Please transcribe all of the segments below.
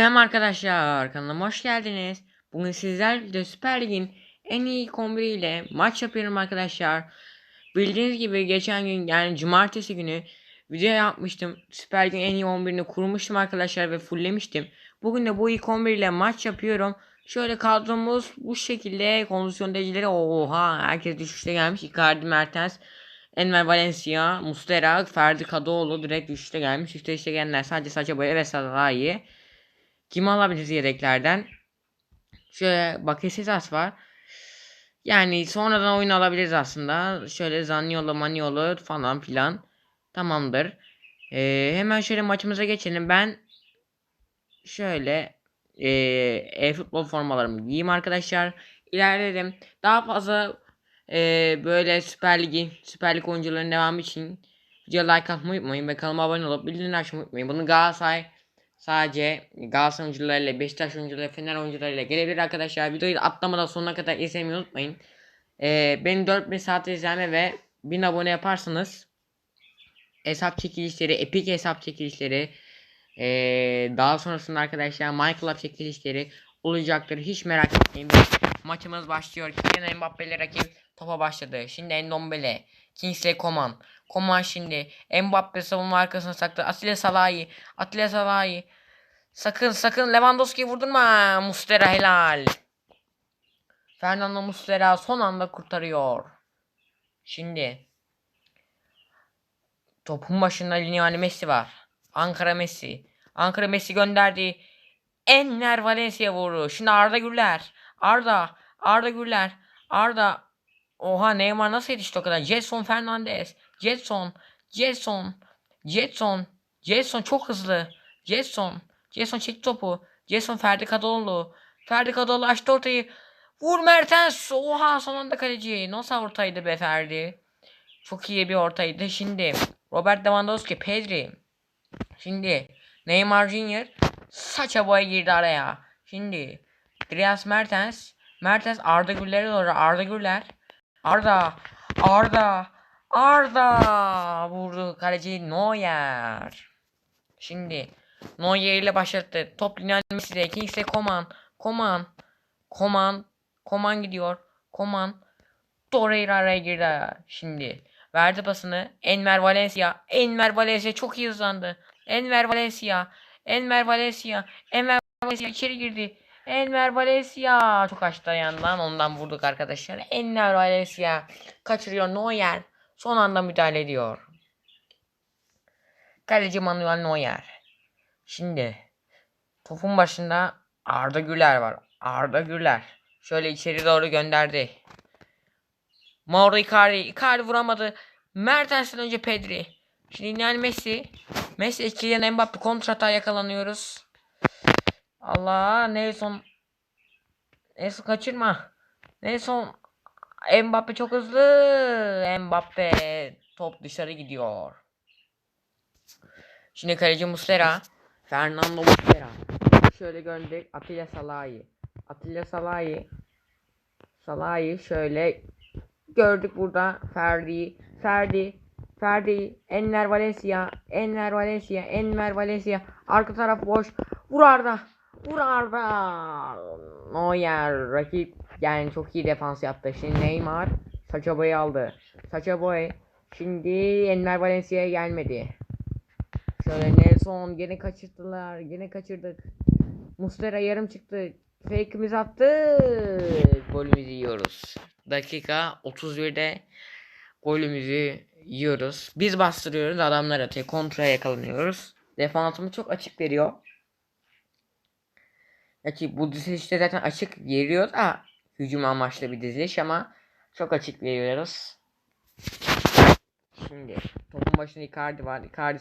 Selam arkadaşlar kanalıma hoş geldiniz. Bugün sizlerle Süper Lig'in en iyi kombiniyle maç yapıyorum arkadaşlar. Bildiğiniz gibi geçen gün yani cumartesi günü video yapmıştım. Süper Lig'in en iyi 11'ini kurmuştum arkadaşlar ve fulllemiştim. Bugün de bu 11 ile maç yapıyorum. Şöyle kadromuz bu şekilde kondisyon dereceleri oha herkes düşüşte gelmiş. Icardi, Mertens, Enver Valencia, Mustera, Ferdi Kadıoğlu direkt düşüşte gelmiş. İşte gelenler sadece Saça Boya ve Salahi. Kimi alabiliriz yedeklerden? Şöyle Bakasetas var. Yani sonradan oyun alabiliriz aslında. Şöyle Zaniolo, Maniolo falan filan. Tamamdır. Ee, hemen şöyle maçımıza geçelim. Ben şöyle e, e-futbol formalarımı giyeyim arkadaşlar. İlerledim. Daha fazla e, böyle Süper Ligi, Süper Lig oyuncularının devamı için videoya like atmayı unutmayın ve kanalıma abone olup bildirimleri açmayı unutmayın. Bunu Galatasaray sadece Galatasaray oyuncularıyla, Beşiktaş oyuncularıyla, Fener oyuncularıyla gelebilir arkadaşlar. Videoyu da atlamadan sonuna kadar izlemeyi unutmayın. Ee, benim 4000 saat izlenme ve 1000 abone yaparsanız hesap çekilişleri, epic hesap çekilişleri ee, daha sonrasında arkadaşlar MyClub çekilişleri olacaktır. Hiç merak etmeyin. Maçımız başlıyor. Kylian Mbappe'li rakip topa başladı. Şimdi Endombele, Kingsley Coman. Coman şimdi Mbappe savunma arkasına sakladı. Atilla Salahi, Atilla Salahi. Sakın sakın Lewandowski'yi vurdurma. Mustera helal. Fernando Mustera son anda kurtarıyor. Şimdi topun başında Lionel Messi var. Ankara Messi. Ankara Messi gönderdi. Enner Valencia vurdu. Şimdi Arda Güler. Arda. Arda Güler. Arda. Oha Neymar nasıl yetişti o kadar? Jetson Fernandez. Jetson. Jetson. Jetson. Jetson çok hızlı. Jetson. Jetson çekti topu. Jetson Ferdi Kadıoğlu. Ferdi Kadıoğlu açtı ortayı. Vur Mertens. Oha son anda kaleci. Nasıl ortaydı be Ferdi? Çok iyi bir ortaydı. Şimdi Robert Lewandowski. Pedri. Şimdi Neymar Junior saça boya girdi araya. Şimdi Dries Mertens Mertens Arda Güler'e doğru Arda Güler Arda Arda Arda vurdu kaleci Neuer. Şimdi Neuer ile başlattı. Top Lionel Messi'de Kingsley Coman Coman Coman Coman gidiyor. Coman Torreira araya girdi. Şimdi verdi pasını Enver Valencia. Enver Valencia çok iyi hızlandı. Enver Valencia. Enver Valencia. Enver Valencia içeri girdi. Enver Valencia. Çok açtı yandan ondan vurduk arkadaşlar. Enver Valencia kaçırıyor Neuer. Son anda müdahale ediyor. Kaleci Manuel Neuer. Şimdi topun başında Arda Güler var. Arda Güler. Şöyle içeri doğru gönderdi. Mauro Icardi. Icardi vuramadı. Mertens'ten önce Pedri. Şimdi Lionel Messi. Messi Kylian Mbappe kontrata yakalanıyoruz. Allah Nelson. Nelson kaçırma. Nelson. Mbappe çok hızlı. Mbappe top dışarı gidiyor. Şimdi kaleci Muslera. Fernando Muslera. Şöyle gördük. Atilla Salahi. Atilla Salahi. Salahi şöyle gördük burada Ferdi. Ferdi. Ferdi. Enver Valencia. Enver Valencia. Enver Valencia. Arka taraf boş. Vur Arda. Vur Arda. Neuer. Rakip yani çok iyi defans yaptı. Şimdi Neymar. Saça boyu aldı. Saça boy. Şimdi Enver Valencia'ya gelmedi. Şöyle Nelson gene kaçırdılar. Gene kaçırdık. Mustera yarım çıktı. Fake'imizi attık. Golümüzü yiyoruz. Dakika 31'de golümüzü yiyoruz. Biz bastırıyoruz. Adamlar atıyor. Kontraya yakalanıyoruz. Defansımız çok açık veriyor. Açık, bu dizilişte zaten açık veriyor da hücum amaçlı bir diziliş ama çok açık veriyoruz. Şimdi topun başında Icardi var. Icardi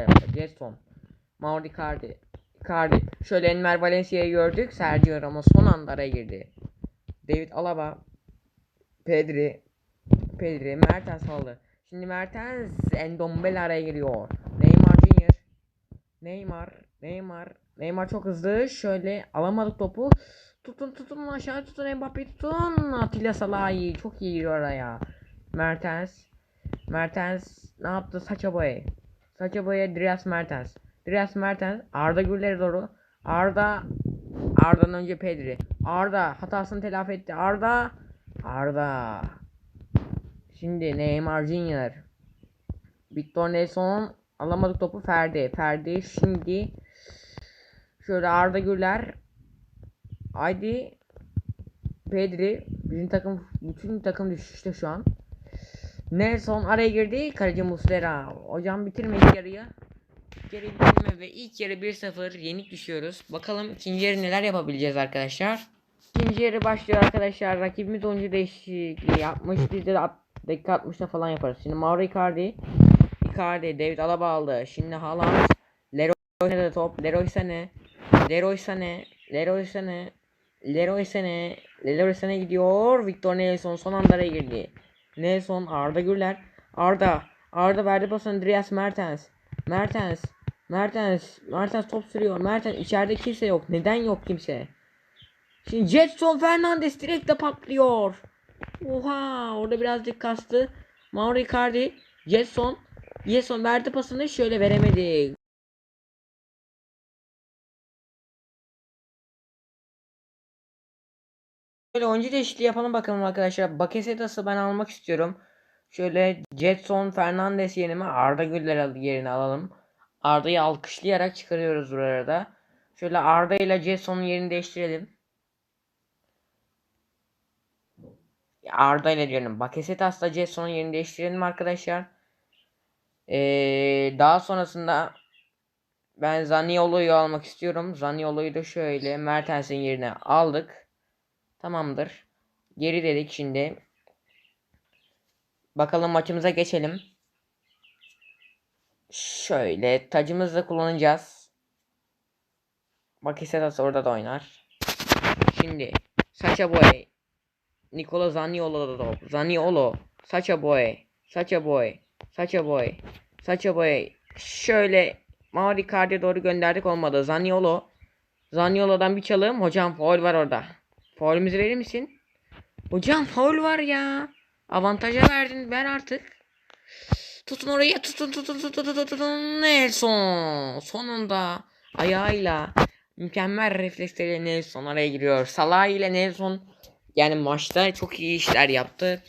yapıyor. Gerson. Mauro Icardi. Icardi. Şöyle Enver Valencia'yı gördük. Sergio Ramos son anda araya girdi. David Alaba. Pedri. Pedri. Mertens aldı. Şimdi Mertens Endombele araya giriyor. Neymar Junior. Neymar. Neymar. Neymar çok hızlı. Şöyle alamadık topu. Tutun tutun aşağı tutun Mbappe'yi tutun. Atilla Salahi çok iyi giriyor araya. Mertens. Mertens ne yaptı? Saça boya. Saça boya Dries Mertens. Dries Mertens Arda Güler'e doğru. Arda Arda'dan önce Pedri. Arda hatasını telafi etti. Arda Arda. Şimdi Neymar Junior. Victor Nelson alamadık topu Ferdi. Ferdi şimdi şöyle Arda Güler. Haydi Pedri. Bizim takım bütün takım düşüşte şu an. Nelson araya girdi. Kaleci Muslera. Hocam bitirmedi yarıyı. Geri bitirme ve ilk yarı 1-0 yenik düşüyoruz. Bakalım ikinci yarı neler yapabileceğiz arkadaşlar. İkinci yarı başlıyor arkadaşlar. Rakibimiz oyuncu değişikliği yapmış. Biz de dakika 60'ta falan yaparız. Şimdi Mauro Icardi. Icardi. David Alaba aldı. Şimdi Haaland. Leroy oynadı top. Leroy Sané. Leroy Sané. Leroy Sané. Leroy Sané. Leroy Sané gidiyor. Victor Nelson son anda araya girdi. Nelson. Arda Gürler. Arda. Arda verdi pas Andreas Mertens. Mertens. Mertens. Mertens top sürüyor. Mertens içeride kimse yok. Neden yok kimse? Şimdi Jetson Fernandes direkt de patlıyor. Oha orada birazcık kastı. Mauro Icardi. Jetson. Jetson verdi pasını şöyle veremedi. Şöyle oyuncu değişikliği yapalım bakalım arkadaşlar. Bakasetas'ı ben almak istiyorum. Şöyle Jetson Fernandes yerine Arda Güler al- yerine alalım. Arda'yı alkışlayarak çıkarıyoruz burada. Şöyle Arda ile Jetson'un yerini değiştirelim. Arda ile diyorum. Bakasetas'la Jetson'un yerini değiştirelim arkadaşlar. Ee, daha sonrasında ben Zaniolo'yu almak istiyorum. Zaniolo'yu da şöyle Mertens'in yerine aldık. Tamamdır. Geri dedik şimdi. Bakalım maçımıza geçelim. Şöyle tacımızı kullanacağız. Bakasetas orada da oynar. Şimdi Sacha Boy. Nicola Zaniolo da. Zaniolo. Sacha Boy. Sacha Boy. Sacha Boy. Sacha Boy. Şöyle Mauri Icardi'ye doğru gönderdik olmadı. Zaniolo. Zaniolo'dan bir çalım. Hocam foul var orada. Faulümüzü verir misin? Hocam faul var ya. Avantaja verdin. Ver artık. Tutun oraya. Tutun tutun tutun tutun tutun. Nelson. Sonunda ayağıyla mükemmel refleksleriyle Nelson araya giriyor. Salah ile Nelson yani maçta çok iyi işler yaptı.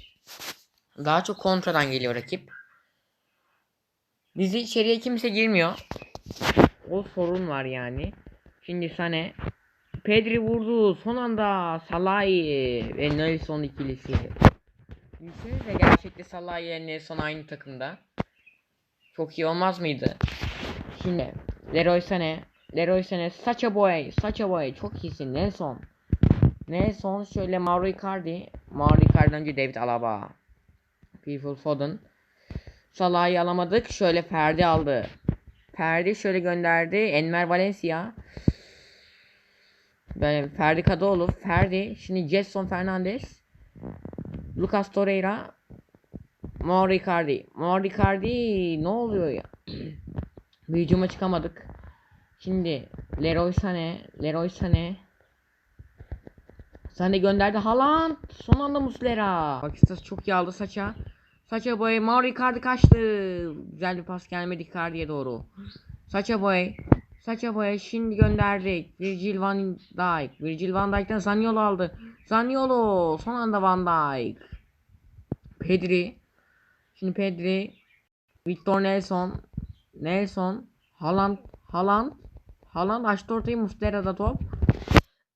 Daha çok kontradan geliyor rakip. Bizi içeriye kimse girmiyor. O sorun var yani. Şimdi Sane Pedri vurdu. Son anda Salahi ve Nelson ikilisi. Düşünsenize gerçekte Salahi ile Nelson aynı takımda. Çok iyi olmaz mıydı? Şimdi Leroy Sané, Leroy Sané, Sacha Boy, Sacha Boy çok iyisin Nelson. Nelson şöyle Mauro Icardi, Mauro Icardi'den önce David Alaba. People Foden. Salah'ı alamadık. Şöyle Ferdi aldı. Ferdi şöyle gönderdi. Enver Valencia. Böyle Ferdi Kadıoğlu. Ferdi. Şimdi Jetson Fernandes. Lucas Torreira. Mauro Icardi. Mauro Icardi ne oluyor ya? Bir hücuma çıkamadık. Şimdi Leroy Sané. Leroy Sané. Sané gönderdi. Haaland. Son anda Muslera. Bakistas çok iyi aldı saça. Saça boy. Mauro Icardi kaçtı. Güzel bir pas gelmedi Icardi'ye doğru. Saça boy. Saça boy şimdi gönderdik. Virgil van Dijk. Virgil van Dijk'ten Zaniolo aldı. Zaniolo. Son anda Van Dijk. Pedri. Şimdi Pedri. Victor Nelson. Nelson. Haaland. Haaland. Haaland açtı ortayı Muslera'da top.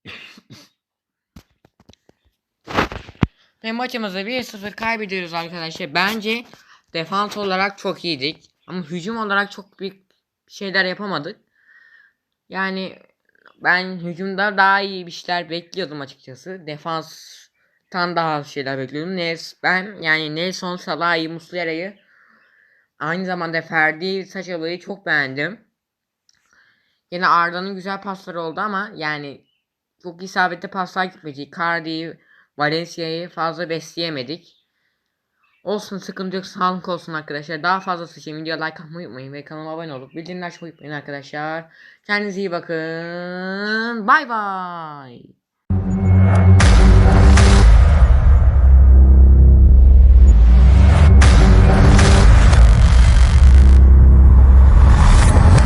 Ve maçımızda 1-0 kaybediyoruz arkadaşlar. Bence defans olarak çok iyiydik. Ama hücum olarak çok büyük şeyler yapamadık. Yani ben hücumda daha iyi bir şeyler bekliyordum açıkçası. Defanstan daha az şeyler bekliyordum. Nes ben yani Nelson Salah'ı, Muslera'yı aynı zamanda Ferdi Saçalı'yı çok beğendim. Yine Arda'nın güzel pasları oldu ama yani çok isabetli paslar gitmedi. Icardi'yi, Valencia'yı fazla besleyemedik. Olsun sıkıntı yok sağlık olsun arkadaşlar. Daha fazlası için videoya like atmayı unutmayın ve kanalıma abone olup bildirimleri açmayı unutmayın arkadaşlar. Kendinize iyi bakın. Bay bay.